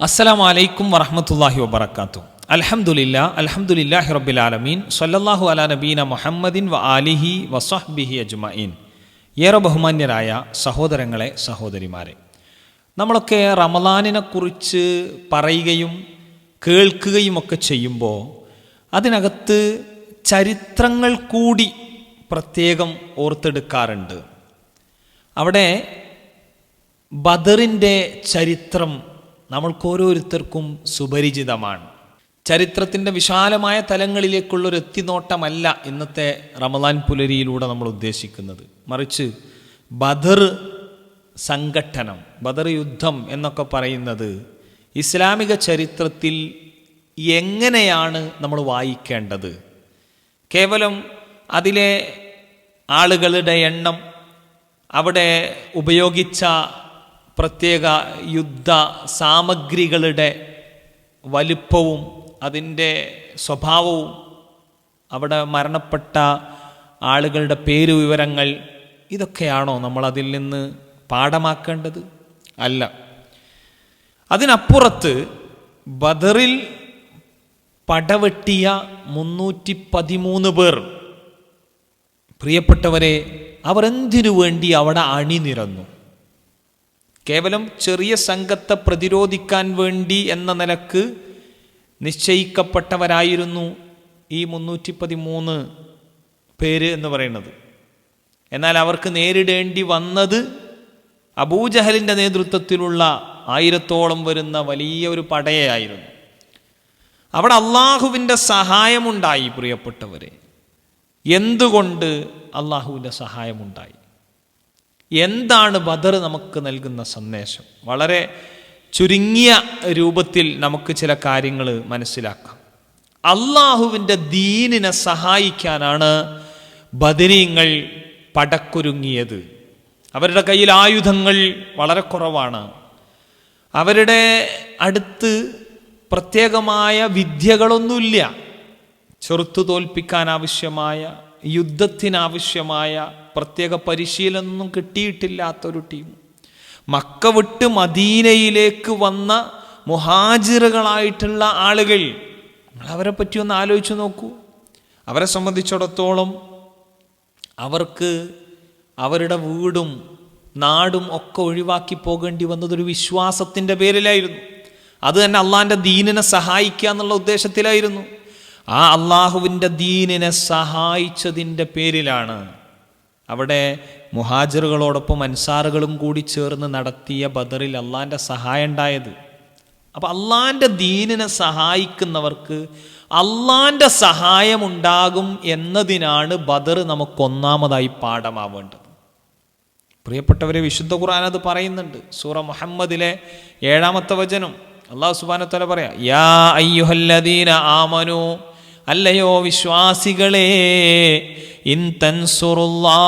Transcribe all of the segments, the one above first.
അസ്സലാം വലൈക്കും വറഹമത്തല്ലാഹി വബർക്കാത്തു അലഹമുല്ല അൽഹംദുലില്ലാഹി റബ്ബിൽ ആലമീൻ. സല്ലല്ലാഹു അലാ നബീന മുഹമ്മദിൻ വ ആലിഹി വസ്ഹബിഹി അജ്മീൻ ഏറെ ബഹുമാന്യരായ സഹോദരങ്ങളെ സഹോദരിമാരെ നമ്മളൊക്കെ റമലാനിനെക്കുറിച്ച് പറയുകയും കേൾക്കുകയും ഒക്കെ ചെയ്യുമ്പോൾ അതിനകത്ത് ചരിത്രങ്ങൾ കൂടി പ്രത്യേകം ഓർത്തെടുക്കാറുണ്ട്. അവിടെ ബദറിന്റെ ചരിത്രം നമ്മൾക്ക് ഓരോരുത്തർക്കും സുപരിചിതമാണ്. ചരിത്രത്തിന്റെ വിശാലമായ തലങ്ങളിലേക്കുള്ളൊരു എത്തിനോട്ടമല്ല ഇന്നത്തെ റമദാൻ പുലരിയിലൂടെ നമ്മൾ ഉദ്ദേശിക്കുന്നത്. മറിച്ച് ബദർ സംഘട്ടനം ബദർ യുദ്ധം എന്നൊക്കെ പറയുന്നത് ഇസ്ലാമിക ചരിത്രത്തിൽ എങ്ങനെയാണ് നമ്മൾ വായിക്കേണ്ടത്? കേവലം അതിലെ ആളുകളുടെ എണ്ണം അവിടെ ഉപയോഗിച്ച പ്രത്യേക യുദ്ധ സാമഗ്രികളുടെ വലിപ്പവും അതിന്റെ സ്വഭാവവും അവിടെ മരണപ്പെട്ട ആളുകളുടെ പേര് വിവരങ്ങൾ ഇതൊക്കെയാണോ നമ്മൾ അതിൽ നിന്ന് പാഠമാക്കേണ്ടത്? അല്ല. അതിനപ്പുറത്ത് ബദറിൽ പടവെട്ടിയ മുന്നൂറ്റി പതിമൂന്ന് പേർ. പ്രിയപ്പെട്ടവരെ അവർ എന്തിനു വേണ്ടി അവിടെ അണിനിരന്നു? കേവലം ചെറിയ സംഘത്തെ പ്രതിരോധിക്കാൻ വേണ്ടി എന്ന നിലയ്ക്ക് നിശ്ചയിക്കപ്പെട്ടവരായിരുന്നു ഈ മുന്നൂറ്റി പതിമൂന്ന് പേര് എന്ന് പറയുന്നത്. എന്നാൽ അവർക്ക് നേരിടേണ്ടി വന്നത് അബൂജഹലിന്റെ നേതൃത്വത്തിലുള്ള ആയിരത്തോളം വരുന്ന വലിയ ഒരു പടയായിരുന്നു. അവിടെ അള്ളാഹുവിന്റെ സഹായമുണ്ടായി പ്രിയപ്പെട്ടവരെ. എന്തുകൊണ്ട് അള്ളാഹുവിന്റെ സഹായമുണ്ടായി? എന്താണ് ബദർ നമുക്ക് നൽകുന്ന സന്ദേശം? വളരെ ചുരുങ്ങിയ രൂപത്തിൽ നമുക്ക് ചില കാര്യങ്ങൾ മനസ്സിലാക്കാം. അള്ളാഹുവിന്റെ ദീനിനെ സഹായിക്കാനാണ് ബദരീങ്ങൾ പടക്കുരുങ്ങിയത്. അവരുടെ കയ്യിൽ ആയുധങ്ങൾ വളരെ കുറവാണ്. അവരുടെ അടുത്ത് പ്രത്യേകമായ വിദ്യകളൊന്നുമില്ല. ചെറുത്തു തോൽപ്പിക്കാൻ ആവശ്യമായ യുദ്ധത്തിനാവശ്യമായ പ്രത്യേക പരിശീലനമൊന്നും കിട്ടിയിട്ടില്ലാത്തൊരു ടീം. മക്ക വിട്ട് മദീനയിലേക്ക് വന്ന മുഹാജിറുകളായിട്ടുള്ള ആളുകൾ അവരെ പറ്റി ഒന്ന് ആലോചിച്ച് നോക്കൂ. അവരെ സംബന്ധിച്ചിടത്തോളം അവർക്ക് അവരുടെ വീടും നാടും ഒക്കെ ഒഴിവാക്കി പോകേണ്ടി വന്നതൊരു വിശ്വാസത്തിന്റെ പേരിലായിരുന്നു. അത് തന്നെ അള്ളാന്റെ ദീനിനെ സഹായിക്കുക എന്നുള്ള ഉദ്ദേശത്തിലായിരുന്നു. ആ അള്ളാഹുവിന്റെ ദീനിനെ സഹായിച്ചതിന്റെ പേരിലാണ് അവിടെ മുഹാജിറുകളോടൊപ്പം അൻസാറുകളും കൂടി ചേർന്ന് നടത്തിയ ബദറിൽ അള്ളാന്റെ സഹായം ഉണ്ടായത്. അപ്പം അള്ളാന്റെ ദീനിനെ സഹായിക്കുന്നവർക്ക് അള്ളാന്റെ സഹായമുണ്ടാകും എന്നതിനാണ് ബദർ നമുക്കൊന്നാമതായി പാഠമാവേണ്ടത്. പ്രിയപ്പെട്ടവരെ വിശുദ്ധ ഖുർആൻ അത് പറയുന്നുണ്ട്. സൂറ മുഹമ്മദിലെ ഏഴാമത്തെ വചനം. അള്ളാഹു സുബാനത്തല പറയാ യാ അയ്യുഹല്ലദീന ആമനു അല്ലയോ വിശ്വാസികളെ തൻസുറുല്ലാ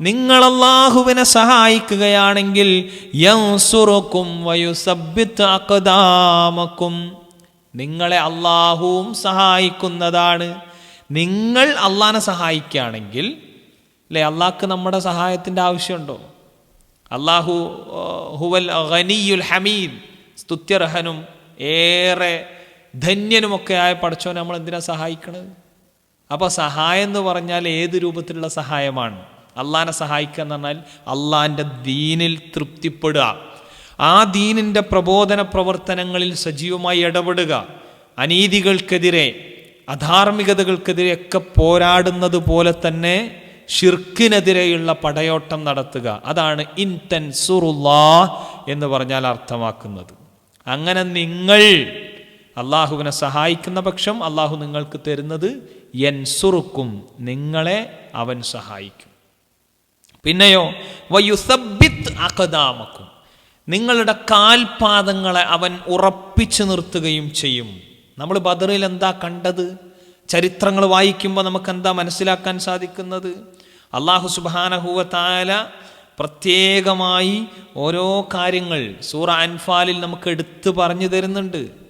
നിങ്ങൾ സഹായിക്കുകയാണെങ്കിൽ യൻസുറുക്കും നിങ്ങളെ അള്ളാഹുവും സഹായിക്കുന്നതാണ്. നിങ്ങൾ അള്ളാഹിനെ സഹായിക്കുകയാണെങ്കിൽ അല്ലേ അള്ളാഹ്ക്ക് നമ്മുടെ സഹായത്തിന്റെ ആവശ്യമുണ്ടോ? അള്ളാഹു ഹുവൽ ഹമീദ് സ്തുത്യർഹനും ഏറെ ധന്യനുമൊക്കെ ആയ പടച്ചോനെ നമ്മൾ എന്തിനാ സഹായിക്കണത്? അപ്പോൾ സഹായം എന്ന് പറഞ്ഞാൽ ഏത് രൂപത്തിലുള്ള സഹായമാണ്? അള്ളഹാനെ സഹായിക്കുക എന്ന് പറഞ്ഞാൽ അള്ളാഹാന്റെ ദീനിൽ തൃപ്തിപ്പെടുക. ആ ദീനിന്റെ പ്രബോധന പ്രവർത്തനങ്ങളിൽ സജീവമായി ഇടപെടുക. അനീതികൾക്കെതിരെ അധാർമികതകൾക്കെതിരെ ഒക്കെ പോരാടുന്നത് പോലെ തന്നെ ഷിർക്കിനെതിരെയുള്ള പടയോട്ടം നടത്തുക. അതാണ് ഇൻതൻസുറുല്ലാ എന്ന് പറഞ്ഞാൽ അർത്ഥമാക്കുന്നത്. അങ്ങനെ നിങ്ങൾ അള്ളാഹുവിനെ സഹായിക്കുന്ന പക്ഷം അള്ളാഹു നിങ്ങൾക്ക് തരുന്നത് എൻ സുറുക്കും നിങ്ങളെ അവൻ സഹായിക്കും. പിന്നെയോ വയുസബിത്ത് അകദാമക്കും നിങ്ങളുടെ കാൽപാദങ്ങളെ അവൻ ഉറപ്പിച്ചു നിർത്തുകയും ചെയ്യും. നമ്മൾ ബദറിൽ എന്താ കണ്ടത്? ചരിത്രങ്ങൾ വായിക്കുമ്പോൾ നമുക്ക് എന്താ മനസ്സിലാക്കാൻ സാധിക്കുന്നത്? അള്ളാഹു സുബാനഹുവത്തായ പ്രത്യേകമായി ഓരോ കാര്യങ്ങൾ സൂറ അൻഫാലിൽ നമുക്ക് എടുത്തു പറഞ്ഞു തരുന്നുണ്ട്.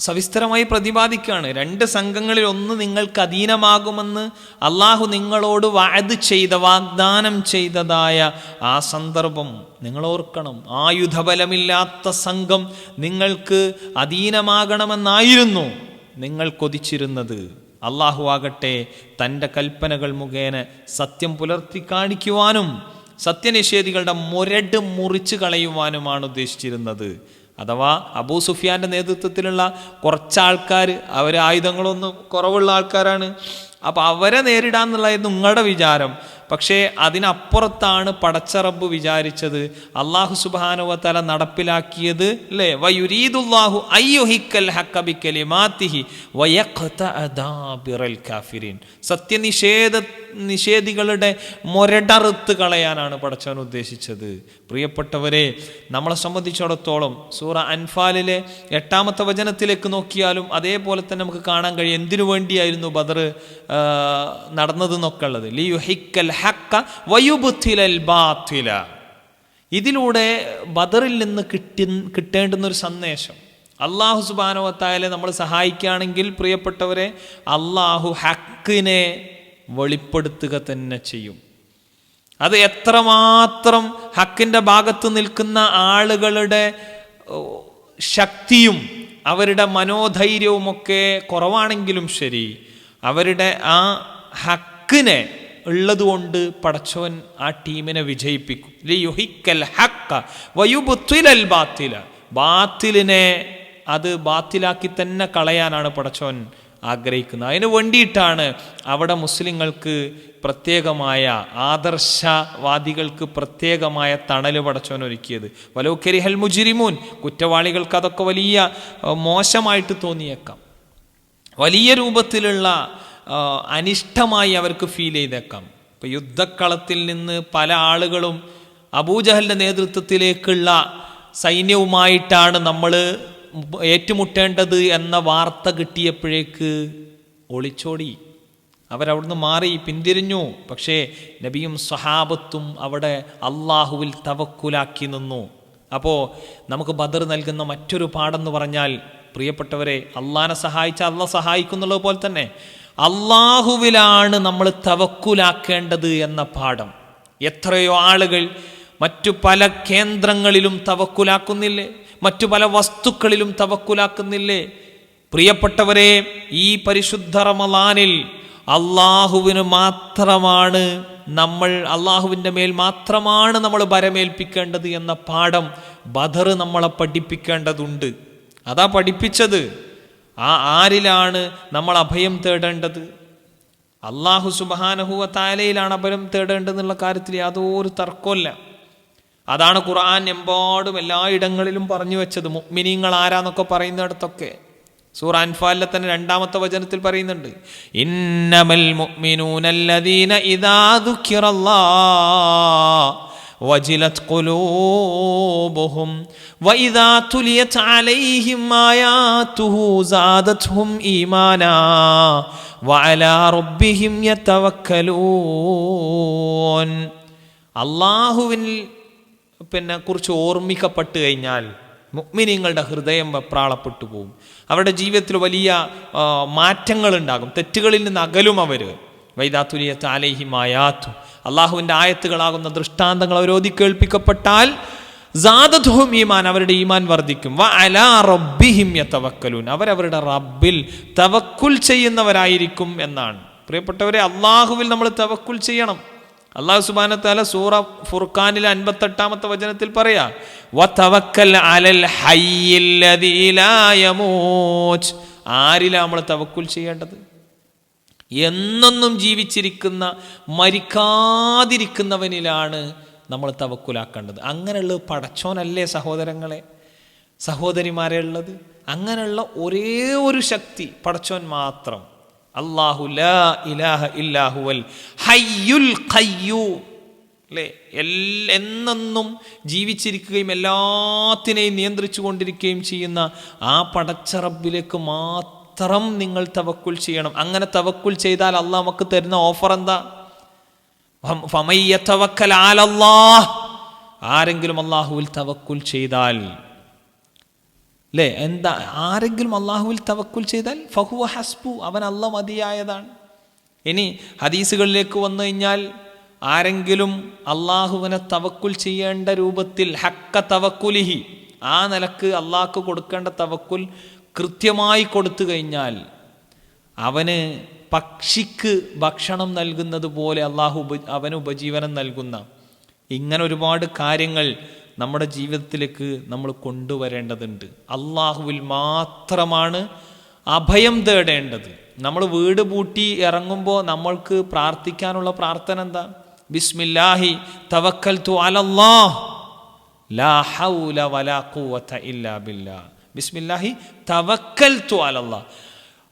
സവിസ്തരമായി പ്രതിപാദിക്കുകയാണ്. രണ്ട് സംഘങ്ങളിൽ ഒന്ന് നിങ്ങൾക്ക് അധീനമാകുമെന്ന് അള്ളാഹു നിങ്ങളോട് വാത് ചെയ്ത വാഗ്ദാനം ചെയ്തതായ ആ സന്ദർഭം നിങ്ങൾ ഓർക്കണം. ആയുധബലമില്ലാത്ത സംഘം നിങ്ങൾക്ക് അധീനമാകണമെന്നായിരുന്നു നിങ്ങൾ കൊതിച്ചിരുന്നത്. അള്ളാഹു ആകട്ടെ തന്റെ കൽപ്പനകൾ മുഖേന സത്യം പുലർത്തി കാണിക്കുവാനും സത്യനിഷേധികളുടെ മുരട് മുറിച്ചു കളയുവാനുമാണ് ഉദ്ദേശിച്ചിരുന്നത്. അഥവാ അബൂ സുഫിയാന്റെ നേതൃത്വത്തിലുള്ള കുറച്ച് ആൾക്കാർ അവർ ആയുധങ്ങളൊന്നും കുറവുള്ള ആൾക്കാരാണ്. അപ്പോൾ അവരെ നേരിടാന്നുള്ളതായിരുന്നു നിങ്ങളുടെ വിചാരം. പക്ഷേ അതിനപ്പുറത്താണ് പടച്ചറബ് വിചാരിച്ചത്. അള്ളാഹു സുബാനുവത്തല നടപ്പിലാക്കിയത് അല്ലേ വയുരീദുല്ലാഹു അയ്യുഹിക്കൽ ഹക്കബിക്കലിമാത്തിഹി കാഫിരീൻ. സത്യനിഷേധ നിഷേധികളുടെ മൊരടറുത്ത് കളയാനാണ് പടച്ചവൻ ഉദ്ദേശിച്ചത്. പ്രിയപ്പെട്ടവരെ നമ്മളെ സംബന്ധിച്ചിടത്തോളം സൂറ അൻഫാലിലെ എട്ടാമത്തെ വചനത്തിലേക്ക് നോക്കിയാലും അതേപോലെ തന്നെ നമുക്ക് കാണാൻ കഴിയും. എന്തിനു വേണ്ടിയായിരുന്നു ബദർ നടന്നതെന്നൊക്കെ ഉള്ളത്? ലി യുഹിക്കൽ ഹക്ക വയുബുത്തിലൽ ബാത്തില. ഇതിലൂടെ ബദറിൽ നിന്ന് കിട്ടി കിട്ടേണ്ടുന്ന ഒരു സന്ദേശം അള്ളാഹു സുബാനുവത്തായാലെ നമ്മൾ സഹായിക്കുകയാണെങ്കിൽ പ്രിയപ്പെട്ടവരെ അള്ളാഹു ഹക്കിനെ വെളിപ്പെടുത്തുക തന്നെ ചെയ്യും. അത് എത്രമാത്രം ഹക്കിന്റെ ഭാഗത്ത് നിൽക്കുന്ന ആളുകളുടെ ശക്തിയും അവരുടെ മനോധൈര്യവുമൊക്കെ കുറവാണെങ്കിലും ശരി അവരുടെ ആ ഹക്കിനെ ഉള്ളതുകൊണ്ട് പടച്ചവൻ ആ ടീമിനെ വിജയിപ്പിക്കും. ബാത്തിലിനെ അത് ബാത്തിലാക്കി തന്നെ കളയാനാണ് പടച്ചവൻ ആഗ്രഹിക്കുന്നത്. അതിന് വേണ്ടിയിട്ടാണ് അവിടെ മുസ്ലിങ്ങൾക്ക് പ്രത്യേകമായ ആദർശവാദികൾക്ക് പ്രത്യേകമായ തണൽ പടച്ചവൻ ഒരുക്കിയത്. വലോക്കരിഹൽ മുജിരിമൂൻ. കുറ്റവാളികൾക്ക് അതൊക്കെ വലിയ മോശമായിട്ട് തോന്നിയേക്കാം. വലിയ രൂപത്തിലുള്ള അനിഷ്ടമായി അവർക്ക് ഫീൽ ചെയ്തേക്കാം. ഇപ്പൊ യുദ്ധക്കളത്തിൽ നിന്ന് പല ആളുകളും അബൂജഹലിന്റെ നേതൃത്വത്തിലേക്കുള്ള സൈന്യവുമായിട്ടാണ് നമ്മൾ ഏറ്റുമുട്ടേണ്ടത് എന്ന വാർത്ത കിട്ടിയപ്പോഴേക്ക് ഒളിച്ചോടി. അവരവിടുന്ന് മാറി പിന്തിരിഞ്ഞു. പക്ഷേ നബിയും സഹാബത്തും അവിടെ അള്ളാഹുവിൽ തവക്കുലാക്കി നിന്നു. അപ്പോൾ നമുക്ക് ബദർ നൽകുന്ന മറ്റൊരു പാടെന്ന് പറഞ്ഞാൽ പ്രിയപ്പെട്ടവരെ അള്ളാനെ സഹായിച്ച അള്ള സഹായിക്കുന്നുള്ളത് പോലെ തന്നെ. അള്ളാഹുവിലാണ് നമ്മൾ തവക്കുലാക്കേണ്ടത് എന്ന പാഠം. എത്രയോ ആളുകൾ മറ്റു പല കേന്ദ്രങ്ങളിലും തവക്കുലാക്കുന്നില്ലേ? മറ്റു പല വസ്തുക്കളിലും തവക്കുലാക്കുന്നില്ലേ? പ്രിയപ്പെട്ടവരെ ഈ പരിശുദ്ധ റമലാനിൽ അള്ളാഹുവിന് മാത്രമാണ് നമ്മൾ അള്ളാഹുവിന്റെ മേൽ മാത്രമാണ് നമ്മൾ ഭരമേൽപ്പിക്കേണ്ടത് എന്ന പാഠം ബദർ നമ്മളെ പഠിപ്പിക്കേണ്ടതുണ്ട്. അതാ പഠിപ്പിച്ചത്. ആ ആരിലാണ് നമ്മൾ അഭയം തേടേണ്ടത്? അള്ളാഹു സുബാനഹുവ താലയിലാണ് അഭയം തേടേണ്ടതെന്നുള്ള കാര്യത്തിൽ യാതൊരു തർക്കമില്ല അതാണ് ഖുർആൻ എമ്പാടും എല്ലായിടങ്ങളിലും പറഞ്ഞു വെച്ചത്. മുഅ്മിനീങ്ങൾ ആരാന്നൊക്കെ പറയുന്നിടത്തൊക്കെ. സൂറ അൻഫാലിലെ തന്നെ രണ്ടാമത്തെ വചനത്തിൽ പറയുന്നുണ്ട്. ഇന്നമൽ മുഅ്മിനൂനല്ലദീന ഇദാ ദുഃഖിറല്ലാഹ് وجلت قلوبهم وإذا تليت عليهم آياته زادتهم إيمانا وعلى ربهم يتوكلون അള്ളാഹുവിൽ പിന്നെ കുറിച്ച് ഓർമ്മിക്കപ്പെട്ട് കഴിഞ്ഞാൽ മുഗ്മിനിങ്ങളുടെ ഹൃദയം വെപ്രാളപ്പെട്ടു പോകും അവരുടെ ജീവിതത്തിൽ വലിയ ആ, മാറ്റങ്ങളുണ്ടാകും തെറ്റുകളിൽ നിന്ന് അകലും അവർ വൈദാത്തുലിയ അലൈഹി മായാത്തു അള്ളാഹുവിന്റെ ആയത്തുകളാകുന്ന ദൃഷ്ടാന്തങ്ങൾ അവരോധി കേൾപ്പിക്കപ്പെട്ടാൽ സാദത്ഹും ഈമാൻ അവരുടെ ഈമാൻ വർദ്ധിക്കും. വ അലാ റബ്ബിഹിം യതവക്കലൂൻ. അവരവരുടെ റബ്ബിൽ തവക്കുൽ ചെയ്യുന്നവരായിരിക്കും എന്നാണ്. പ്രിയപ്പെട്ടവരെ അള്ളാഹുവിൽ നമ്മൾ തവക്കുൽ ചെയ്യണം. അള്ളാഹു സുബാനത്താല സൂറ ഫുർഖാനിലെ അൻപത്തെട്ടാമത്തെ വചനത്തിൽ പറയാ. ആരിലാ നമ്മൾ തവക്കുൽ ചെയ്യേണ്ടത്? എന്നെന്നും ജീവിച്ചിരിക്കുന്ന മരിക്കാതിരിക്കുന്നവനിലാണ് നമ്മൾ തവക്കുലാക്കേണ്ടത്. അങ്ങനെയുള്ള പടച്ചോനല്ലേ സഹോദരങ്ങളെ? സഹോദരിമാരെ ഉള്ളത്? അങ്ങനെയുള്ള ഒരേ ഒരു ശക്തി പടച്ചോൻ മാത്രം. അള്ളാഹു ഇലാഹ ഇല്ലാഹുവൽ ഹയ്യുൽ ഖയ്യൂം. അല്ലേ? എല്ലാ എന്നെന്നും ജീവിച്ചിരിക്കുകയും എല്ലാത്തിനെയും നിയന്ത്രിച്ചു കൊണ്ടിരിക്കുകയും ചെയ്യുന്ന ആ പടച്ചറബിലേക്ക് മാത്രം നിങ്ങൾ തവക്കുൽ ചെയ്യണം. അങ്ങനെ തവക്കുൽ ചെയ്താൽ അള്ളാഹ് നമുക്ക് തരുന്ന ഓഫർ എന്താ. ആരെങ്കിലും അള്ളാഹുവിൽ തവക്കുൽ ചെയ്താൽ അല്ലേ എന്താ? ആരെങ്കിലും അള്ളാഹുവിൽ തവക്കുൽ ചെയ്താൽ ഫഹുവ ഹസ്ബു അവൻ അല്ല മതിയായതാണ്. ഇനി ഹദീസുകളിലേക്ക് വന്നു കഴിഞ്ഞാൽ ആരെങ്കിലും അള്ളാഹുവിനെ തവക്കുൽ ചെയ്യേണ്ട രൂപത്തിൽ ഹക്ക തവക്കുലിഹി ആ നിലയ്ക്ക് അള്ളാഹ്ക്ക് കൊടുക്കേണ്ട തവക്കുൽ കൃത്യമായി കൊടുത്തു കഴിഞ്ഞാൽ അവന് പക്ഷിക്ക് ഭക്ഷണം നൽകുന്നത് പോലെ അള്ളാഹു ഉപ അവന് ഉപജീവനം നൽകുന്ന ഇങ്ങനെ ഒരുപാട് കാര്യങ്ങൾ നമ്മുടെ ജീവിതത്തിലേക്ക് നമ്മൾ കൊണ്ടുവരേണ്ടതുണ്ട്. അള്ളാഹുവിൽ മാത്രമാണ് അഭയം തേടേണ്ടത്. നമ്മൾ വീട് പൂട്ടി ഇറങ്ങുമ്പോൾ നമ്മൾക്ക് പ്രാർത്ഥിക്കാനുള്ള പ്രാർത്ഥന എന്താ? ബിസ്മില്ലാഹി തവക്കൽ തു അലല്ലാഹ്. ലാ ഹൗല വലാ കൂവത്ത ഇല്ലാ ബില്ലാ. ബിസ്മില്ലാഹി തവക്കൽതു അലല്ലാഹ്.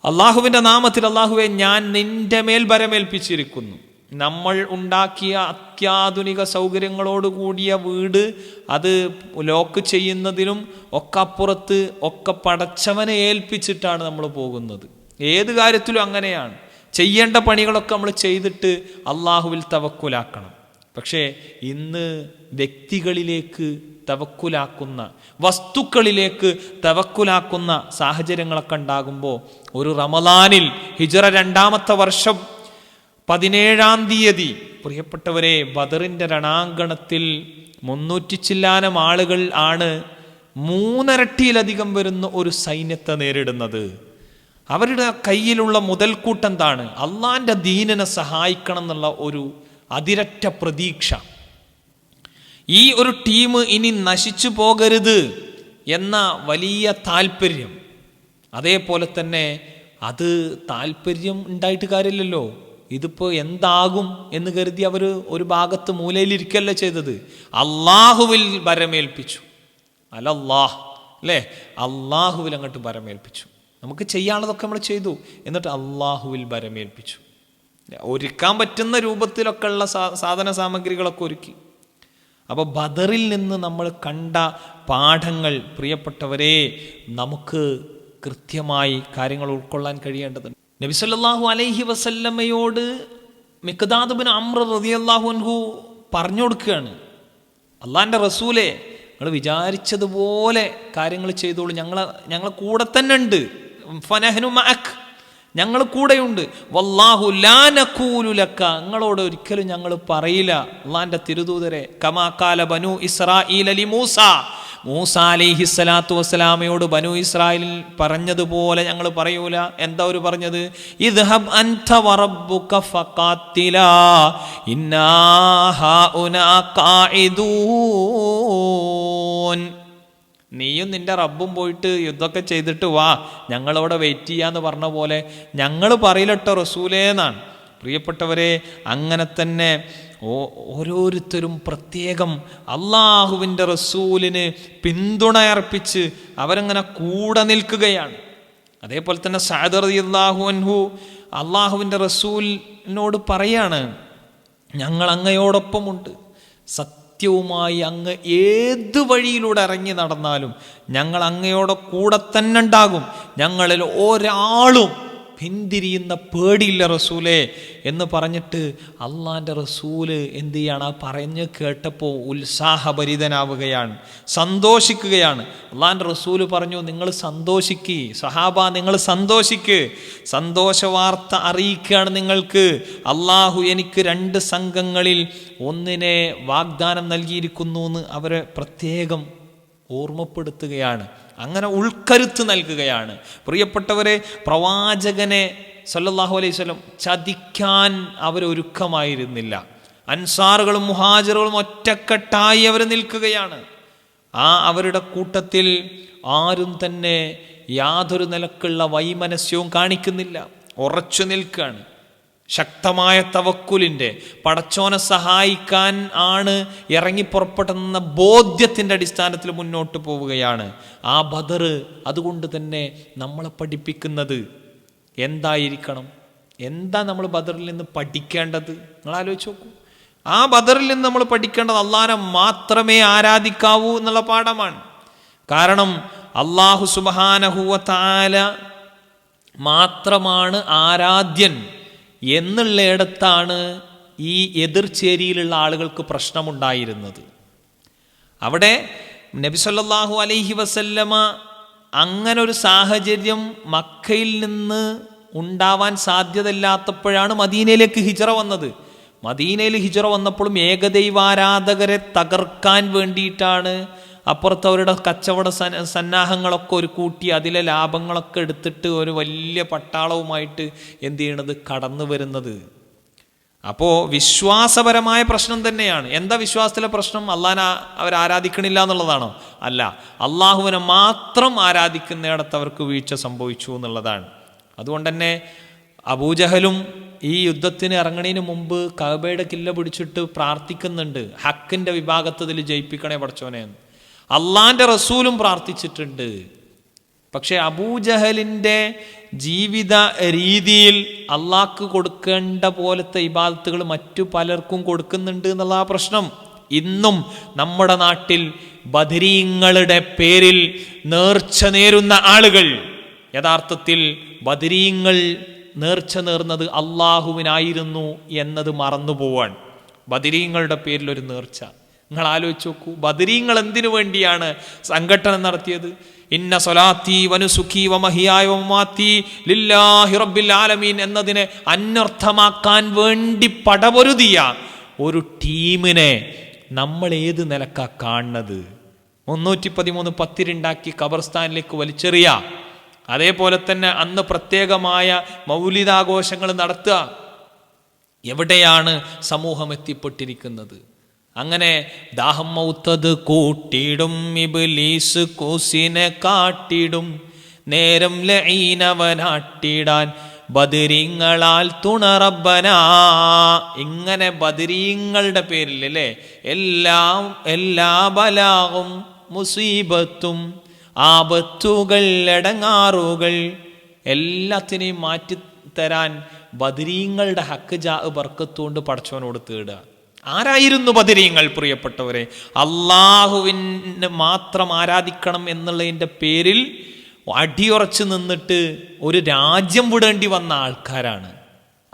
അള്ളാഹുവിന്റെ നാമത്തിൽ അള്ളാഹുവെ ഞാൻ നിന്റെ മേൽ വരമേൽപ്പിച്ചിരിക്കുന്നു നമ്മൾ ഉണ്ടാക്കിയ അത്യാധുനിക സൗകര്യങ്ങളോട് കൂടിയ വീട് അത് ലോക്ക് ചെയ്യുന്നതിലും ഒക്കെ അപ്പുറത്ത് ഒക്കെ പടച്ചവനെ ഏൽപ്പിച്ചിട്ടാണ് നമ്മൾ പോകുന്നത്. ഏത് കാര്യത്തിലും അങ്ങനെയാണ്. ചെയ്യേണ്ട പണികളൊക്കെ നമ്മൾ ചെയ്തിട്ട് അള്ളാഹുവിൽ തവക്കുലാക്കണം. പക്ഷേ ഇന്ന് വ്യക്തികളിലേക്ക് തവക്കുലാക്കുന്ന വസ്തുക്കളിലേക്ക് തവക്കുലാക്കുന്ന സാഹചര്യങ്ങളൊക്കെ ഉണ്ടാകുമ്പോൾ ഒരു റമദാനിൽ ഹിജറ രണ്ടാമത്തെ വർഷം പതിനേഴാം തീയതി പ്രിയപ്പെട്ടവരെ ബദറിന്റെ രണാങ്കണത്തിൽ മുന്നൂറ്റി ചില്ലാനം ആളുകൾ ആണ് മൂന്നരട്ടിയിലധികം വരുന്ന ഒരു സൈന്യത്തെ നേരിടുന്നത്. അവരുടെ കയ്യിലുള്ള മുതൽക്കൂട്ടെന്താണ്? അള്ളാന്റെ ദീനനെ സഹായിക്കണം എന്നുള്ള ഒരു അതിരറ്റ പ്രതീക്ഷ. ഈ ഒരു ടീം ഇനി നശിച്ചു പോകരുത് എന്ന വലിയ താല്പര്യം. അതേപോലെ തന്നെ അത് താല്പര്യം ഉണ്ടായിട്ട് കാര്യമില്ലല്ലോ. ഇതിപ്പോൾ എന്താകും എന്ന് കരുതി അവർ ഒരു ഭാഗത്ത് മൂലയിലിരിക്കല്ല ചെയ്തത്. അള്ളാഹുവിൽ ഭരമേൽപ്പിച്ചു. അലല്ലാഹ് അല്ലേ? അള്ളാഹുവിൽ അങ്ങോട്ട് ഭരമേൽപ്പിച്ചു. നമുക്ക് ചെയ്യാനുള്ളതൊക്കെ നമ്മൾ ചെയ്തു. എന്നിട്ട് അള്ളാഹുവിൽ ഭരമേൽപ്പിച്ചു. ഒരുക്കാൻ പറ്റുന്ന രൂപത്തിലൊക്കെയുള്ള സാധന സാമഗ്രികളൊക്കെ ഒരുക്കി. അപ്പോൾ ബദറിൽ നിന്ന് നമ്മൾ കണ്ട പാഠങ്ങൾ പ്രിയപ്പെട്ടവരെ നമുക്ക് കൃത്യമായി കാര്യങ്ങൾ ഉൾക്കൊള്ളാൻ കഴിയേണ്ടതുണ്ട്. നബിസല്ലാഹു അലൈഹി വസല്ലമ്മയോട് മിക്കദാദുബിൻ അമ്ര റതിയല്ലാഹു അൻഹു പറഞ്ഞു കൊടുക്കുകയാണ്. അള്ളാന്റെ റസൂലെ നിങ്ങൾ വിചാരിച്ചതുപോലെ കാര്യങ്ങൾ ചെയ്തോളൂ. ഞങ്ങളെ ഞങ്ങളെ കൂടെ തന്നെ ഉണ്ട്. ഫനഹനു മഅക്. ഞങ്ങൾ കൂടെയുണ്ട്. വല്ലാഹു ലാനക്കൂലുലക്ക നിങ്ങളോട് ഒരിക്കലും ഞങ്ങൾ പറയില്ല. അള്ളാന്റെ തിരുദൂതരെ കമാക്കാല ബനു ഇസ്രാഈൽ അലി മൂസ. മൂസ അലിഹി സ്വലാത്തു വസ്സലാമയോട് ബനു ഇസ്രായേലിൽ പറഞ്ഞതുപോലെ ഞങ്ങൾ പറയൂല. എന്താ ഒരു പറഞ്ഞത്? ഇദ്ഹബ് അൻത വറബ്ബുക ഫഖാത്തിലാ. ഇന്നാ ഹാഉനാ നീയും നിന്റെ റബ്ബും പോയിട്ട് യുദ്ധമൊക്കെ ചെയ്തിട്ട് വാ. ഞങ്ങളവിടെ വെയിറ്റ് ചെയ്യാന്ന് പറഞ്ഞ പോലെ ഞങ്ങൾ പറയില്ലട്ടോ റസൂലേന്നാണ് പ്രിയപ്പെട്ടവരെ അങ്ങനെ തന്നെ ഓരോരുത്തരും പ്രത്യേകം അള്ളാഹുവിന്റെ റസൂലിന് പിന്തുണയർപ്പിച്ച് അവരങ്ങനെ കൂടെ നിൽക്കുകയാണ്. അതേപോലെ തന്നെ സാദർ അള്ളാഹു അൻഹു അള്ളാഹുവിന്റെ റസൂലിനോട് പറയാണ് ഞങ്ങൾ അങ്ങയോടൊപ്പമുണ്ട്. സത്യവുമായി അങ്ങ് ഏത് വഴിയിലൂടെ ഇറങ്ങി നടന്നാലും ഞങ്ങൾ അങ്ങയോടെ കൂടെ തന്നെ ഉണ്ടാകും. ഞങ്ങളിൽ ഒരാളും പിന്തിരിയുന്ന പേടിയില്ല റസൂലെ എന്ന് പറഞ്ഞിട്ട് അള്ളാന്റെ റസൂൽ എന്ത് ചെയ്യാണ്? ആ പറഞ്ഞ് കേട്ടപ്പോൾ ഉത്സാഹഭരിതനാവുകയാണ്. സന്തോഷിക്കുകയാണ്. അള്ളാന്റെ റസൂൽ പറഞ്ഞു നിങ്ങൾ സന്തോഷിക്ക്. സഹാബ നിങ്ങൾ സന്തോഷിക്ക്. സന്തോഷ വാർത്ത അറിയിക്കുകയാണ് നിങ്ങൾക്ക്. അള്ളാഹു എനിക്ക് രണ്ട് സംഘങ്ങളിൽ ഒന്നിനെ വാഗ്ദാനം നൽകിയിരിക്കുന്നു എന്ന് അവരെ പ്രത്യേകം ഓർമ്മപ്പെടുത്തുകയാണ്. അങ്ങനെ ഉൾക്കരുത്ത് നൽകുകയാണ്. പ്രിയപ്പെട്ടവരെ പ്രവാചകനെ സല്ലല്ലാഹു അലൈഹി സ്വലം ചതിക്കാൻ അവരൊരുക്കമായിരുന്നില്ല. അൻസാറുകളും മുഹാജറുകളും ഒറ്റക്കെട്ടായി അവർ നിൽക്കുകയാണ്. ആ അവരുടെ കൂട്ടത്തിൽ ആരും തന്നെ യാതൊരു നിലക്കുള്ള വൈമനസ്യവും കാണിക്കുന്നില്ല. ഉറച്ചു നിൽക്കുകയാണ്. ശക്തമായ തവക്കുലിന്റെ പടച്ചോനെ സഹായിക്കാൻ ആണ് ഇറങ്ങി പുറപ്പെടുന്ന ബോധ്യത്തിന്റെ അടിസ്ഥാനത്തിൽ മുന്നോട്ട് പോവുകയാണ് ആ ബദർ അതുകൊണ്ട് തന്നെ നമ്മളെ പഠിപ്പിക്കുന്നത്. എന്തായിരിക്കണം? എന്താ നമ്മൾ ബദറിൽ നിന്ന് പഠിക്കേണ്ടത്? നിങ്ങൾ ആലോചിച്ച് നോക്കൂ. ആ ബദറിൽ നിന്ന് നമ്മൾ പഠിക്കേണ്ടത് അള്ളാഹനെ മാത്രമേ ആരാധിക്കാവൂ എന്നുള്ള പാഠമാണ്. കാരണം അള്ളാഹു സുബാനഹുവ താല മാത്രമാണ് ആരാധ്യൻ. എന്നുള്ളയിടത്താണ് ഈ എതിർചേരിയിലുള്ള ആളുകൾക്ക് പ്രശ്നമുണ്ടായിരുന്നത്. അവിടെ നബി സല്ലല്ലാഹു അലൈഹി വസല്ലമ അങ്ങനെ ഒരു സാഹചര്യം മക്കയിൽ നിന്ന് ഉണ്ടാവാൻ സാധ്യതയില്ലാത്തപ്പോഴാണ് മദീനയിലേക്ക് ഹിജറ വന്നത്. മദീനയിൽ ഹിജറ വന്നപ്പോഴും ഏകദൈവാരാധകരെ തകർക്കാൻ വേണ്ടിയിട്ടാണ് അപ്പുറത്ത് അവരുടെ കച്ചവട സന്ന- സന്നാഹങ്ങളൊക്കെ ഒരു കൂട്ടി അതിലെ ലാഭങ്ങളൊക്കെ എടുത്തിട്ട് ഒരു വലിയ പട്ടാളവുമായിട്ട് എന്ത് ചെയ്യണത്? കടന്നു വരുന്നത്. അപ്പോൾ വിശ്വാസപരമായ പ്രശ്നം തന്നെയാണ്. എന്താ വിശ്വാസത്തിലെ പ്രശ്നം? അള്ളാഹാനെ അവർ ആരാധിക്കണില്ല എന്നുള്ളതാണോ? അല്ല. അള്ളാഹുവിനെ മാത്രം ആരാധിക്കുന്നിടത്ത് അവർക്ക് വീഴ്ച സംഭവിച്ചു എന്നുള്ളതാണ്. അതുകൊണ്ട് തന്നെ അബൂജഹലും ഈ യുദ്ധത്തിന് ഇറങ്ങണതിന് മുമ്പ് കഅബയുടെ കില്ല പിടിച്ചിട്ട് പ്രാർത്ഥിക്കുന്നുണ്ട്. ഹക്കിന്റെ വിഭാഗത്തിൽ ജയിപ്പിക്കണേ പഠിച്ചോനെ എന്ന്. അള്ളാന്റെ റസൂലും പ്രാർത്ഥിച്ചിട്ടുണ്ട്. പക്ഷെ അബൂജഹലിന്റെ ജീവിത രീതിയിൽ അള്ളാഹ്ക്ക് കൊടുക്കേണ്ട പോലത്തെ ഇബാദത്തുകൾ മറ്റു പലർക്കും കൊടുക്കുന്നുണ്ട് എന്നുള്ള പ്രശ്നം. ഇന്നും നമ്മുടെ നാട്ടിൽ ബദരീങ്ങളുടെ പേരിൽ നേർച്ച നേരുന്ന ആളുകൾ യഥാർത്ഥത്തിൽ ബദരീങ്ങൾ നേർച്ച നേർന്നത് അള്ളാഹുവിനായിരുന്നു എന്നത് മറന്നു പോവാൻ ബദരീങ്ങളുടെ പേരിൽ ഒരു നേർച്ച. നിങ്ങൾ ആലോചിച്ച് നോക്കൂ. ബദരീങ്ങൾ എന്തിനു വേണ്ടിയാണ് സംഘടന നടത്തിയത്? ഇന്ന സൊലാത്തി വനുസുഖി വമഹിയായ വമാത്തി ലില്ലാഹി റബ്ബിൽ ആലമീൻ എന്നതിനെ അന്വർത്ഥമാക്കാൻ വേണ്ടി പടപൊരുതിയ ഒരു ടീമിനെ നമ്മൾ ഏത് നിലക്കാ കാണുന്നത്? മുന്നൂറ്റി പതിമൂന്ന് പത്തിരുണ്ടാക്കി ഖബർസ്ഥാനിലേക്ക് വലിച്ചെറിയ അതേപോലെ തന്നെ അന്ന് പ്രത്യേകമായ മൗലികാഘോഷങ്ങൾ നടത്തുക. എവിടെയാണ് സമൂഹം എത്തിപ്പെട്ടിരിക്കുന്നത്? അങ്ങനെ ദാഹം മൗത്തത് കൂട്ടിടും ഇബ്ലീസ് കൂസിനെ കാട്ടിടും. നേരം ലൈനവനാട്ടിടാൻ ബദരീങ്ങളാൽ തുണറബന ഇങ്ങനെ ബദരീങ്ങളുടെ പേരിൽ അല്ലേ എല്ലാം എല്ലാ ബലാവും മുസീബത്തും ആപത്തുകൾ എടങ്ങാറുകൾ എല്ലാത്തിനെയും മാറ്റിത്തരാൻ ബദരീങ്ങളുടെ ഹക്ക് ജാ ബർക്കത്തുകൊണ്ട് പടച്ചവനോട് തേടുക. ആരായിരുന്നു ബദരീങ്ങൾ പ്രിയപ്പെട്ടവരെ? അള്ളാഹുവിന് മാത്രം ആരാധിക്കണം എന്നുള്ളതിന്റെ പേരിൽ അടിയുറച്ച് നിന്നിട്ട് ഒരു രാജ്യം വിടേണ്ടി വന്ന ആൾക്കാരാണ്.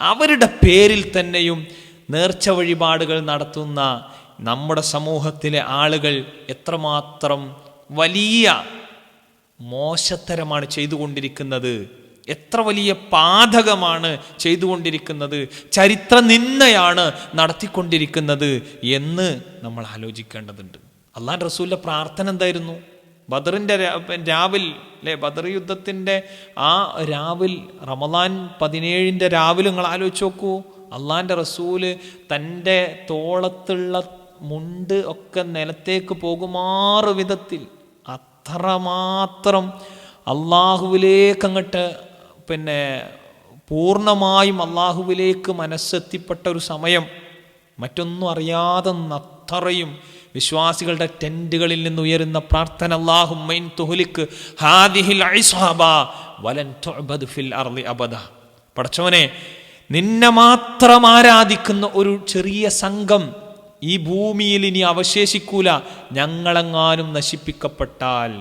അവരുടെ പേരിൽ തന്നെയും നേർച്ച വഴിപാടുകൾ നടത്തുന്ന നമ്മുടെ സമൂഹത്തിലെ ആളുകൾ എത്രമാത്രം വലിയ മോശത്തരമാണ് ചെയ്തുകൊണ്ടിരിക്കുന്നത്. എത്ര വലിയ പാതകമാണ് ചെയ്തുകൊണ്ടിരിക്കുന്നത് ചരിത്ര നിന്നയാണ് നടത്തിക്കൊണ്ടിരിക്കുന്നത് എന്ന് നമ്മൾ ആലോചിക്കേണ്ടതുണ്ട്. അള്ളാൻ റസൂലിന്റെ പ്രാർത്ഥന എന്തായിരുന്നു? ബദറിന്റെ രാവിൽ അല്ലേ? ബദർ യുദ്ധത്തിന്റെ ആ രാവിൽ റമദാൻ പതിനേഴിന്റെ രാവിലെ നിങ്ങൾ ആലോചിച്ച് നോക്കൂ. അള്ളാന്റെ റസൂൽ തന്റെ തോളത്തുള്ള മുണ്ട് ഒക്കെ നിലത്തേക്ക് പോകുമാറ് വിധത്തിൽ അത്രമാത്രം അള്ളാഹുവിലേക്ക് അങ്ങോട്ട് പിന്നെ പൂർണമായും അള്ളാഹുവിലേക്ക് മനസ്സെത്തിപ്പെട്ട ഒരു സമയം മറ്റൊന്നും അറിയാതെ നത്തറയും വിശ്വാസികളുടെ ടെന്റുകളിൽ നിന്ന് ഉയരുന്ന പ്രാർത്ഥന അള്ളാഹുമൈൻ ഹാദിഹിൽ വലൻ ഫിൽ അബദ. പടച്ചവനെ നിന്നെ മാത്രം ആരാധിക്കുന്ന ഒരു ചെറിയ സംഘം ഈ ഭൂമിയിൽ ഇനി അവശേഷിക്കൂല. ഞങ്ങളെങ്ങാനും നശിപ്പിക്കപ്പെട്ടാൽ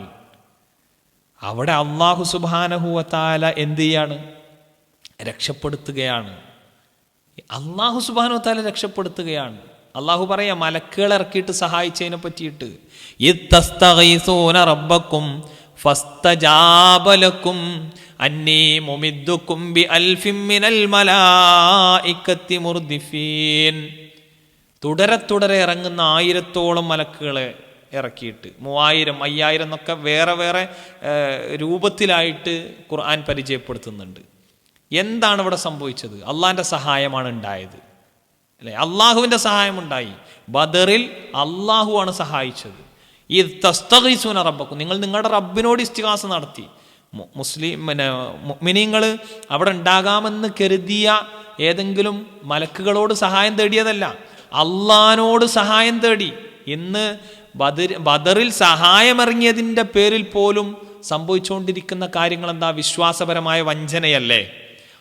അവിടെ അള്ളാഹു സുബാനഹുവത്താല എന്ത് ചെയ്യാണ് രക്ഷപ്പെടുത്തുകയാണ്. അള്ളാഹു സുബാനുവത്താല രക്ഷപ്പെടുത്തുകയാണ്. അള്ളാഹു പറയാ മലക്കുകൾ ഇറക്കിയിട്ട് സഹായിച്ചതിനെ പറ്റിയിട്ട് ബി മുർദിഫീൻ. തുടരെ തുടരെ ഇറങ്ങുന്ന ആയിരത്തോളം മലക്കുകളെ ഇറക്കിയിട്ട്. മൂവായിരം അയ്യായിരം എന്നൊക്കെ വേറെ വേറെ രൂപത്തിലായിട്ട് ഖുർആൻ പരിചയപ്പെടുത്തുന്നുണ്ട്. എന്താണ് ഇവിടെ സംഭവിച്ചത്? അള്ളാഹിന്റെ സഹായമാണ് ഉണ്ടായത്. അല്ലെ? അള്ളാഹുവിന്റെ സഹായമുണ്ടായി. ബദറിൽ അള്ളാഹു ആണ് സഹായിച്ചത്. ഈ തസ്തഗീസുന റബ്ബക്കും. നിങ്ങൾ നിങ്ങളുടെ റബ്ബിനോട് ഇസ്തിഹാസ നടത്തി. മുസ്ലിം പിന്നെ മിനിങ്ങൾ അവിടെ ഉണ്ടാകാമെന്ന് കരുതിയ ഏതെങ്കിലും മലക്കുകളോട് സഹായം തേടിയതല്ല. അള്ളഹാനോട് സഹായം തേടി. ഇന്ന് ബദർ ബദറിൽ സഹായമിറങ്ങിയതിന്റെ പേരിൽ പോലും സംഭവിച്ചുകൊണ്ടിരിക്കുന്ന കാര്യങ്ങൾ എന്താ വിശ്വാസപരമായ വഞ്ചനയല്ലേ?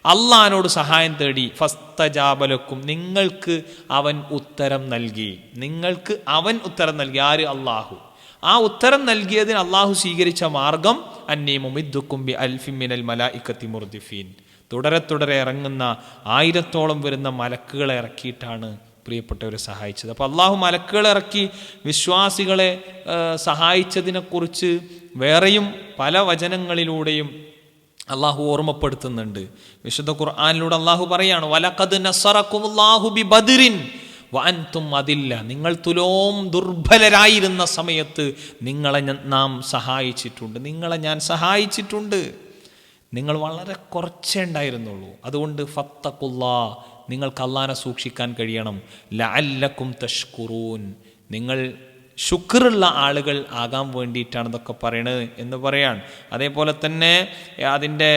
അള്ളഹാനോട് സഹായം തേടി ഫസ്തജാബലക്കും നിങ്ങൾക്ക് അവൻ ഉത്തരം നൽകി. നിങ്ങൾക്ക് അവൻ ഉത്തരം നൽകി. ആര്? അള്ളാഹു. ആ ഉത്തരം നൽകിയതിന് അള്ളാഹു സ്വീകരിച്ച മാർഗം അന്നീമുമിദ്ദുക്കുംബി അൽഫിമിനൽ മല ഇക്കത്തി മുർദിഫീൻ. തുടരെ തുടരെ ഇറങ്ങുന്ന ആയിരത്തോളം വരുന്ന മലക്കുകളെ ഇറക്കിയിട്ടാണ് പ്രിയപ്പെട്ടവരെ സഹായിച്ചത്. അപ്പോൾ അള്ളാഹു മലക്കുകൾ ഇറക്കി വിശ്വാസികളെ സഹായിച്ചതിനെക്കുറിച്ച് വേറെയും പല വചനങ്ങളിലൂടെയും അള്ളാഹു ഓർമ്മപ്പെടുത്തുന്നുണ്ട്. വിശുദ്ധ ഖുർആാനിലൂടെ അള്ളാഹു പറയാണ് വലക്കത് നസറക്കുംഹു ബി ബദിറിൻ വഅൻതും അതില്ല. നിങ്ങൾ തുലോം ദുർബലരായിരുന്ന സമയത്ത് നിങ്ങളെ നാം സഹായിച്ചിട്ടുണ്ട്. നിങ്ങളെ ഞാൻ സഹായിച്ചിട്ടുണ്ട്. നിങ്ങൾ വളരെ കുറച്ചേ ഉണ്ടായിരുന്നുള്ളൂ. അതുകൊണ്ട് ഫത്തക്കുല്ലാ നിങ്ങൾക്ക് അള്ളാനെ സൂക്ഷിക്കാൻ കഴിയണം. ലഅല്ലക്കും തഷ്കുറൂൻ. നിങ്ങൾ ശുക്റുള്ള ആളുകൾ ആകാൻ വേണ്ടിയിട്ടാണ് ഇതൊക്കെ പറയണത് എന്ന് പറയാണ് അതേപോലെ തന്നെ അതിന്റെ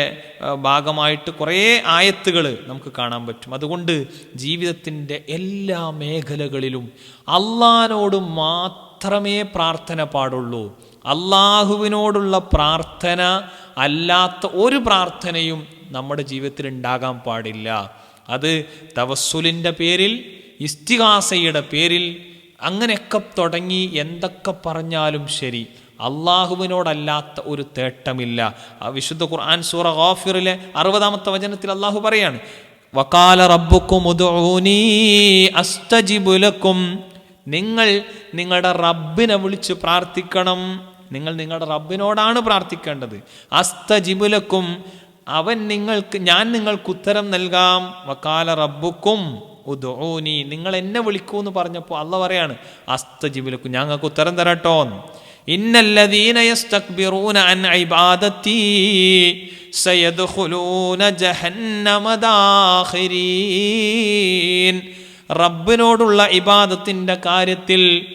ഭാഗമായിട്ട് കുറേ ആയത്തുകൾ നമുക്ക് കാണാൻ പറ്റും. അതുകൊണ്ട് ജീവിതത്തിന്റെ എല്ലാ മേഖലകളിലും അള്ളാനോട് മാത്രമേ പ്രാർത്ഥന പാടുള്ളൂ. അള്ളാഹുവിനോടുള്ള പ്രാർത്ഥന അല്ലാത്ത ഒരു പ്രാർത്ഥനയും നമ്മുടെ ജീവിതത്തിൽ ഉണ്ടാകാൻ പാടില്ല. അത് തവസ്സുലിന്റെ പേരിൽ ഇസ്തിഹാസയുടെ പേരിൽ അങ്ങനെയൊക്കെ തുടങ്ങി എന്തൊക്കെ പറഞ്ഞാലും ശരി. അള്ളാഹുവിനോടല്ലാത്ത ഒരു തേട്ടമില്ല. ആ വിശുദ്ധ ഖുർആൻ സൂറ ഗാഫിറിലെ അറുപതാമത്തെ വചനത്തിൽ അള്ളാഹു പറയാണ് വക്കാല റബ്ബുക്കും അസ്തജിബുലക്കും നിങ്ങൾ നിങ്ങളുടെ റബ്ബിനെ വിളിച്ച് പ്രാർത്ഥിക്കണം. നിങ്ങൾ നിങ്ങളുടെ റബ്ബിനോടാണ് പ്രാർത്ഥിക്കേണ്ടത്. അസ്തജിബുലക്കും അവൻ നിങ്ങൾക്ക് ഞാൻ നിങ്ങൾക്ക് ഉത്തരം നൽകാം. വക്കാല റബ്ബുക്കും ഉദോനി നിങ്ങൾ എന്നെ വിളിക്കൂ എന്ന് പറഞ്ഞപ്പോൾ അല്ല പറയാണ് ഞാൻ ഞങ്ങൾക്ക് ഉത്തരം തരട്ടോ റബ്ബിനോടുള്ള ഇബാദത്തിന്റെ കാര്യത്തിൽ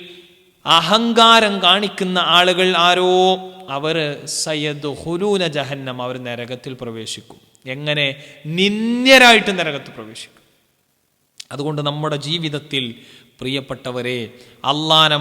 അഹങ്കാരം കാണിക്കുന്ന ആളുകൾ ആരോ? അവർ സയ്യദ് ഹുലൂന ജഹന്നം അവർ നരകത്തിൽ പ്രവേശിക്കും. എങ്ങനെ? നിന്ദ്യരായിട്ട് നരകത്ത് പ്രവേശിക്കും. അതുകൊണ്ട് നമ്മുടെ ജീവിതത്തിൽ പ്രിയപ്പെട്ടവരെ അള്ളാനെ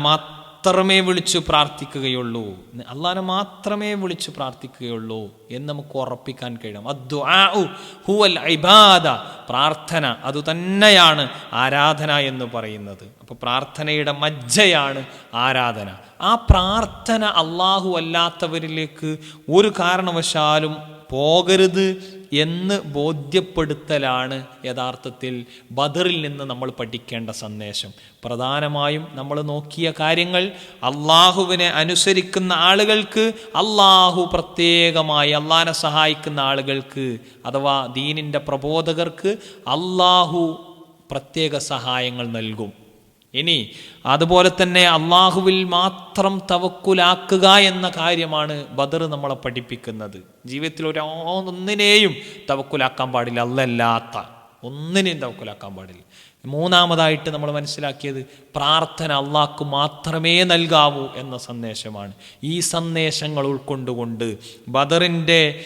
മാത്രമേ വിളിച്ചു പ്രാർത്ഥിക്കുകയുള്ളൂ. അള്ളാനെ മാത്രമേ വിളിച്ചു പ്രാർത്ഥിക്കുകയുള്ളൂ എന്ന് നമുക്ക് ഉറപ്പിക്കാൻ അദ്ദുആഉ ഹുവൽ ഇബാദ. പ്രാർത്ഥന അതുതന്നെയാണ് ആരാധന എന്ന് പറയുന്നത്. അപ്പോൾ പ്രാർത്ഥനയുടെ മജ്ജയാണ് ആരാധന. ആ പ്രാർത്ഥന അള്ളാഹു അല്ലാത്തവരിലേക്ക് ഒരു കാരണവശാലും പോകരുത് എന്ന് ബോധ്യപ്പെടുത്തലാണ് യഥാർത്ഥത്തിൽ ബദറിൽ നിന്ന് നമ്മൾ പഠിക്കേണ്ട സന്ദേശം. പ്രധാനമായും നമ്മൾ നോക്കിയ കാര്യങ്ങൾ അള്ളാഹുവിനെ അനുസരിക്കുന്ന ആളുകൾക്ക് അള്ളാഹു പ്രത്യേകമായി അള്ളാഹനെ സഹായിക്കുന്ന ആളുകൾക്ക് അഥവാ ദീനിന്റെ പ്രബോധകർക്ക് അള്ളാഹു പ്രത്യേക സഹായങ്ങൾ നൽകും. ഇനി അതുപോലെ തന്നെ അള്ളാഹുവിൽ മാത്രം തവക്കുലാക്കുക എന്ന കാര്യമാണ് ബദർ നമ്മളെ പഠിപ്പിക്കുന്നത്. ജീവിതത്തിൽ ഒരു ഒന്നിനെയും തവക്കുലാക്കാൻ പാടില്ല. അല്ലല്ലാത്ത ഒന്നിനെയും തവക്കുലാക്കാൻ പാടില്ല. മൂന്നാമതായിട്ട് നമ്മൾ മനസ്സിലാക്കിയത് പ്രാർത്ഥന അള്ളാഹ്ക്ക് മാത്രമേ നൽകാവൂ എന്ന സന്ദേശമാണ്. ഈ സന്ദേശങ്ങൾ ഉൾക്കൊണ്ടുകൊണ്ട് ബദറിന്റെ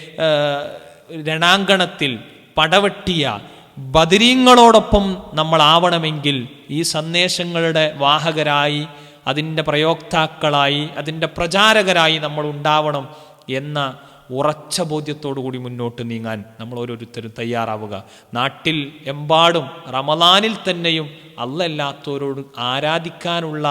രണാങ്കണത്തിൽ പടവെട്ടിയ ബദരീങ്ങളോടൊപ്പം നമ്മളാവണമെങ്കിൽ ഈ സന്ദേശങ്ങളുടെ വാഹകരായി അതിന്റെ പ്രയോക്താക്കളായി അതിന്റെ പ്രചാരകരായി നമ്മൾ ഉണ്ടാവണം എന്ന ഉറച്ച കൂടി മുന്നോട്ട് നീങ്ങാൻ നമ്മൾ ഓരോരുത്തരും തയ്യാറാവുക. നാട്ടിൽ എമ്പാടും റമദാനിൽ തന്നെയും അല്ലല്ലാത്തവരോട് ആരാധിക്കാനുള്ള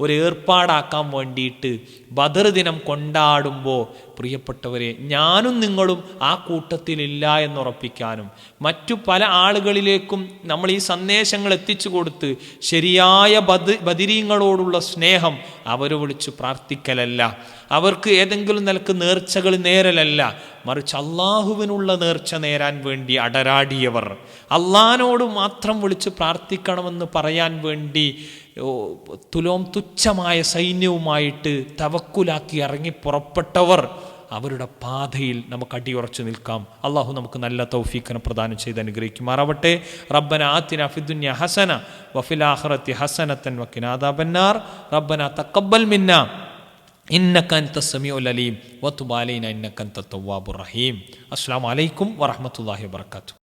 ഒരു ഏർപ്പാടാക്കാൻ വേണ്ടിയിട്ട് ബദർ ദിനം കൊണ്ടാടുമ്പോൾ പ്രിയപ്പെട്ടവരെ ഞാനും നിങ്ങളും ആ കൂട്ടത്തിലില്ല എന്നുറപ്പിക്കാനും മറ്റു പല ആളുകളിലേക്കും നമ്മൾ ഈ സന്ദേശങ്ങൾ എത്തിച്ചു കൊടുത്ത് ശരിയായ ബദ ബദിരീങ്ങളോടുള്ള സ്നേഹം അവർ വിളിച്ച് പ്രാർത്ഥിക്കലല്ല. അവർക്ക് ഏതെങ്കിലും നിലയ്ക്ക് നേർച്ചകൾ നേരലല്ല. മറിച്ച് അള്ളാഹുവിനുള്ള നേർച്ച നേരാൻ വേണ്ടി അടരാടിയവർ. അള്ളഹാനോട് മാത്രം വിളിച്ച് പ്രാർത്ഥിക്കണമെന്ന് പറയാൻ വേണ്ടി തുലോം തുച്ഛമായ സൈന്യവുമായിട്ട് തവക്കുലാക്കി ഇറങ്ങി പുറപ്പെട്ടവർ അവരുടെ പാതയിൽ നമുക്ക് അടിയുറച്ചു നിൽക്കാം. അള്ളാഹു നമുക്ക് നല്ല തൗഫീഖന പ്രദാനം ചെയ്ത് അനുഗ്രഹിക്കുമാറാവട്ടെ. റബ്ബന ആത്തിന ഫിദുന്യ ഹസന വഫിൽ ആഖിറത്തി ഹസനത്തൻ വക്കിനാദാബന്നാർ റബ്ബന തക്കബൽ മിന്ന. ഇന്നക്കൻത സമീഉൽ അലീം വത്തുബാലൈന ഇന്നക്കൻത തവ്വാബുർ റഹീം. അസ്സാം വലൈക്കും വറഹമത്തല്ലാഹി വാത്തു